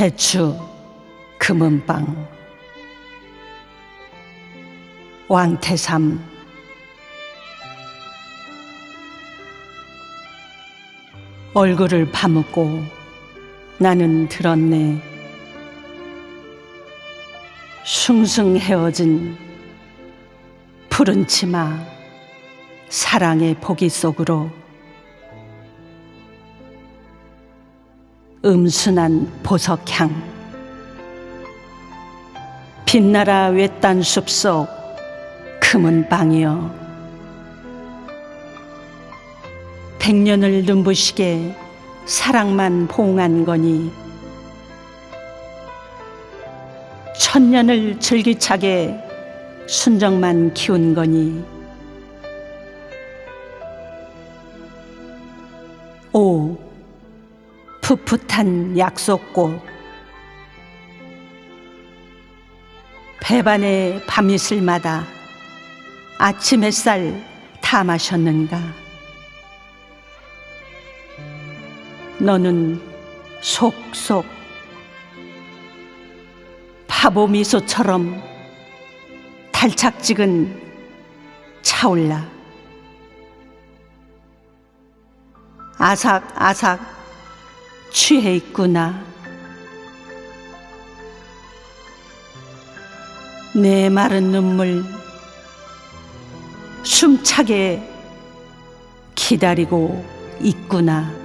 대추 금은방 왕태삼. 얼굴을 파묻고 나는 들었네. 숭숭 헤어진 푸른 치마 사랑의 포기 속으로 음순한 보석향. 빛나라 외딴 숲속 금은 방이여. 백년을 눈부시게 사랑만 포옹한 거니 천년을 즐기차게 순정만 키운 거니. 오 풋풋한 약속꽃 배반의 밤이슬마다 아침 햇살 다 마셨는가? 너는 속속 바보 미소처럼 달착지근 차올라. 아삭아삭 취해 있구나 내 마른 눈물 숨차게 기다리고 있구나.